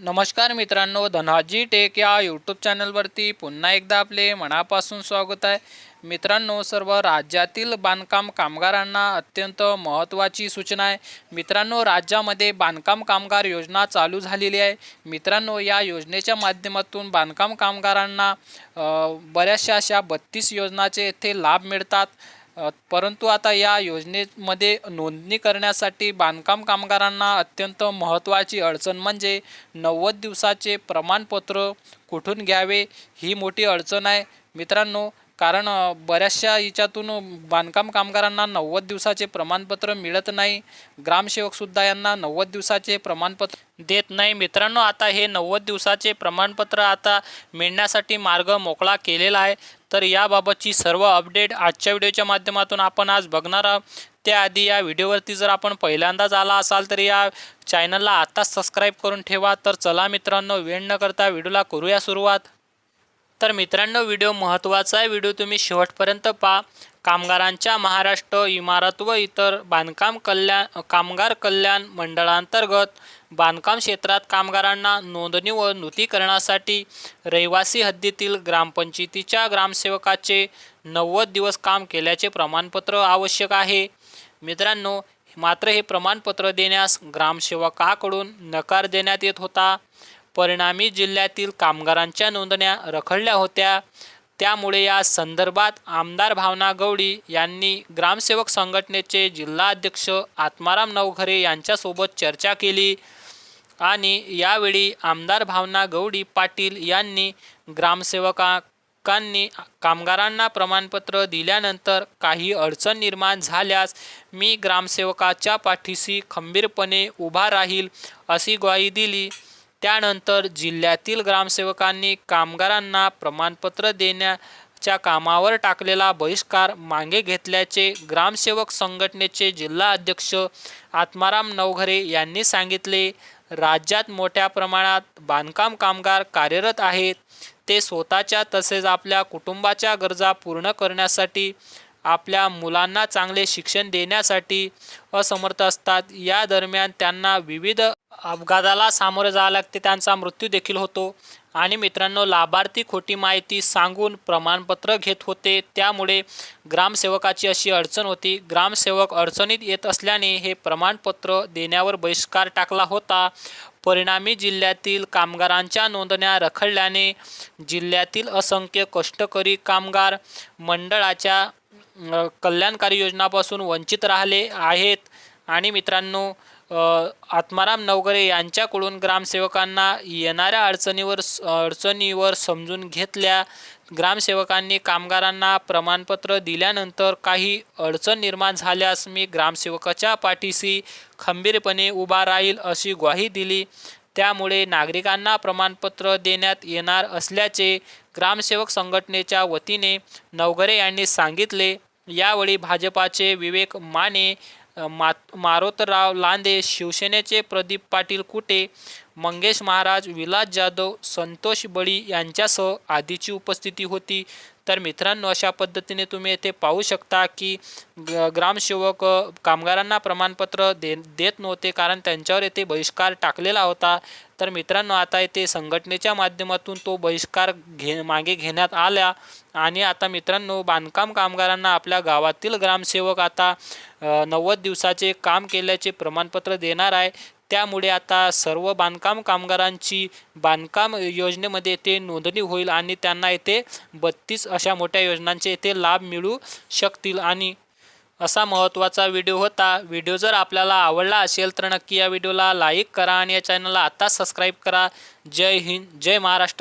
नमस्कार मित्रांनो धनाजी टेक या यूट्यूब चॅनलवरती पुन्हा एकदा आपले मनापासून स्वागत आहे. मित्रांनो सर्व राज्यातील बांधकाम कामगारांना अत्यंत महत्त्वाची सूचना आहे. मित्रांनो राज्यामध्ये बांधकाम कामगार योजना चालू झालेली आहे. मित्रांनो या योजनेच्या माध्यमातून बांधकाम कामगारांना बऱ्याचशा अशा बत्तीस योजनाचे येथे लाभ मिळतात. परंतु आता या योजनेमध्ये नोंदणी करण्यासाठी बांधकाम कामगारांना अत्यंत महत्त्वाची अडचण म्हणजे नव्वद दिवसाचे प्रमाणपत्र कुठून घ्यावे ही मोठी अडचण आहे. मित्रांनो कारण बऱ्याचशा याच्यातून बांधकाम कामगारांना नव्वद दिवसाचे प्रमाणपत्र मिळत नाही. ग्रामसेवकसुद्धा यांना नव्वद दिवसाचे प्रमाणपत्र देत नाही. मित्रांनो आता हे नव्वद दिवसाचे प्रमाणपत्र आता मिळण्यासाठी मार्ग मोकळा केलेला आहे. तर याबाबतची सर्व अपडेट आजच्या व्हिडिओच्या माध्यमातून आपण आज बघणार आहोत. त्याआधी या व्हिडिओवरती जर आपण पहिल्यांदाच आला असाल तर या चॅनलला आत्ताच सबस्क्राईब करून ठेवा. तर चला मित्रांनो वेळ न करता व्हिडिओला करूया सुरुवात. तर मित्रांनो व्हिडिओ महत्त्वाचा आहे. व्हिडिओ तुम्ही शेवटपर्यंत पहा. कामगारांच्या महाराष्ट्र इमारत व इतर बांधकाम कल्याण कामगार कल्याण मंडळांतर्गत बांधकाम क्षेत्रात कामगारांना नोंदणी व नूतीकरणासाठी रहिवासी हद्दीतील ग्रामपंचायतीच्या ग्रामसेवकाचे नव्वद दिवस काम केल्याचे प्रमाणपत्र आवश्यक आहे. मित्रांनो मात्र हे प्रमाणपत्र देण्यास ग्रामसेवकाकडून नकार देण्यात येत होता. परिणामी जिल्ह्यातील कामगारांच्या नोंदण्या रखडल्या होत्या. त्यामुळे या संदर्भात आमदार भावना गवडी यांनी ग्रामसेवक संघटनेचे जिल्हाध्यक्ष आत्माराम नवघरे यांच्यासोबत चर्चा केली आणि यावेळी आमदार भावना गवडी पाटील यांनी ग्रामसेवकांनी कामगारांना प्रमाणपत्र दिल्यानंतर काही अडचण निर्माण झाल्यास मी ग्रामसेवकाच्या पाठीशी खंबीरपणे उभा राहील अशी ग्वाही दिली. त्यानंतर जिल्ह्यातील ग्रामसेवकांनी कामगारांना प्रमाणपत्र देण्याच्या कामावर टाकलेला बहिष्कार मागे घेतल्याचे ग्रामसेवक संघटनेचे जिल्हा अध्यक्ष आत्माराम नवघरे यांनी सांगितले. राज्यात मोठ्या प्रमाणात बांधकाम कामगार कार्यरत आहेत. ते स्वतःच्या तसेच आपल्या कुटुंबाच्या गरजा पूर्ण करण्यासाठी आपल्या मुलांना चांगले शिक्षण देण्यासाठी असमर्थ असतात. या दरम्यान त्यांना विविध अपघाताला सामोरे जावं लागते. त्यांचा मृत्यू देखील होतो. आणि मित्रांनो लाभार्थी खोटी माहिती सांगून प्रमाणपत्र घेत होते. त्यामुळे ग्रामसेवकाची अशी अडचण होती. ग्रामसेवक अडचणीत येत असल्याने हे प्रमाणपत्र देण्यावर बहिष्कार टाकला होता. परिणामी जिल्ह्यातील कामगारांच्या नोंदण्या रखडल्याने जिल्ह्यातील असंख्य कष्टकरी कामगार मंडळाच्या कल्याणकारी योजनापासून वंचित राहिले आहेत. आणि मित्रांनो आत्माराम नवगरे यांच्याकडून ग्रामसेवकांना येणाऱ्या अडचणीवर अडचणीवर समजून घेतल्या. ग्रामसेवकांनी कामगारांना प्रमाणपत्र दिल्यानंतर काही अडचण निर्माण झाल्यास मी ग्रामसेवकाच्या पाठीशी खंबीरपणे उभा राहील अशी ग्वाही दिली. त्यामुळे नागरिकांना प्रमाणपत्र देण्यात येणार असल्याचे ग्रामसेवक संघटनेच्या वतीने नवगरे यांनी सांगितले. यावेळी भाजपाचे विवेक माने मा मारोतराव लांदे शिवसेनेचे प्रदीप पाटील कुटे मंगेश महाराज विलास जाधव संतोष बळी यांच्यासह आदीची उपस्थिती होती. तर मित्रांनो अशा पद्धतीने तुम्ही येथे पाहू शकता की ग ग्रामसेवक कामगारांना प्रमाणपत्र दे देत नव्हते कारण त्यांच्यावर येथे बहिष्कार टाकलेला होता. तर मित्रांनो आता येथे संघटनेच्या माध्यमातून तो बहिष्कार घे मागे घेण्यात आला आणि आता मित्रांनो बांधकाम कामगारांना आपल्या गावातील ग्रामसेवक आता नव्वद दिवसाचे काम केल्याचे प्रमाणपत्र देणार आहे. त्यामुळे आता सर्व बांधकाम कामगारांची बांधकाम योजनेमध्ये ते नोंदणी होईल आणि त्यांना येथे बत्तीस अशा मोठ्या योजनांचे येथे लाभ मिळू शकतील. आणि असा महत्त्वाचा व्हिडिओ होता. व्हिडिओ जर आपल्याला आवडला असेल तर नक्की या व्हिडिओला लाईक करा आणि या चॅनलला आत्ताच सबस्क्राईब करा. जय हिंद जय महाराष्ट्र.